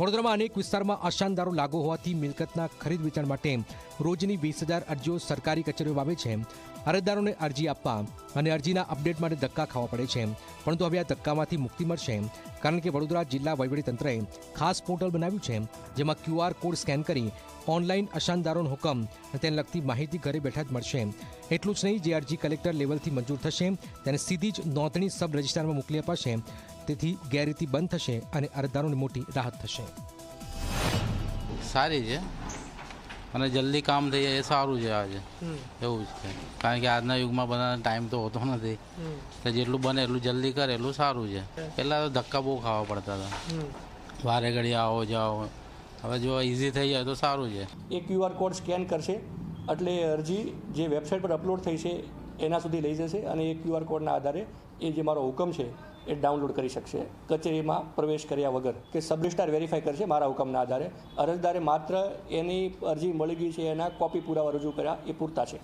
વડોદરામાં અનેક વિસ્તારમાં અશાનદારો લાગુ હોવાથી મિલકતના ખરીદ વેચાણ માટે રોજની વીસ હજાર અરજીઓ સરકારી કચેરીઓ આવે છે. અરજદારોને અરજી આપવા અને અરજીના અપડેટ માટે ધક્કા ખાવા પડે છે. પરંતુ હવે આ ધક્કામાંથી મુક્તિ મળશે, કારણ કે વડોદરા જિલ્લા વહીવટીતંત્રએ ખાસ પોર્ટલ બનાવ્યું છે, જેમાં ક્યુઆર કોડ સ્કેન કરી ઓનલાઈન અશાનદારોનો હુકમ તેને લગતી માહિતી ઘરે બેઠા જ મળશે. એટલું જ નહીં, જે અરજી કલેક્ટર લેવલથી મંજૂર થશે, તેને સીધી જ નોંધણી સબ રજિસ્ટ્રારમાં મોકલી અપાશે. તેથી ગેરરીતિ બંધ થશે અને અરજદારોને મોટી રાહત થશે. સારી છે. અને જલ્દી કામ થઈ જાય એ સારું છે આજે. એવું જ છે. કારણ કે આજના યુગમાં બધાને ટાઈમ તો હોતો નથી. તો જેટલું બને એટલું જલ્દી કરે એટલું સારું છે. પહેલાં તો ધક્કા બહુ ખાવા પડતા હતા. વારે ઘડી આવો જાઓ. હવે જો ઇઝી થઈ જાય તો સારું છે. એ ક્યુઆર કોડ સ્કેન કરશે. એટલે એ અરજી જે વેબસાઇટ પર અપલોડ થઈ છે એના સુધી લઈ જશે અને એ ક્યુઆર કોડના આધારે એ જે મારો હુકમ છે એ ડાઉનલોડ કરી શકશે. કચેરીમાં પ્રવેશ કર્યા વગર કે સબ રજિસ્ટ્રાર વેરીફાઈ કરશે મારા હુકમના આધારે. અરજદારે માત્ર એની અરજી મળી ગઈ છે, એના કોપી પુરાવા રજૂ કર્યા, એ પૂરતા છે.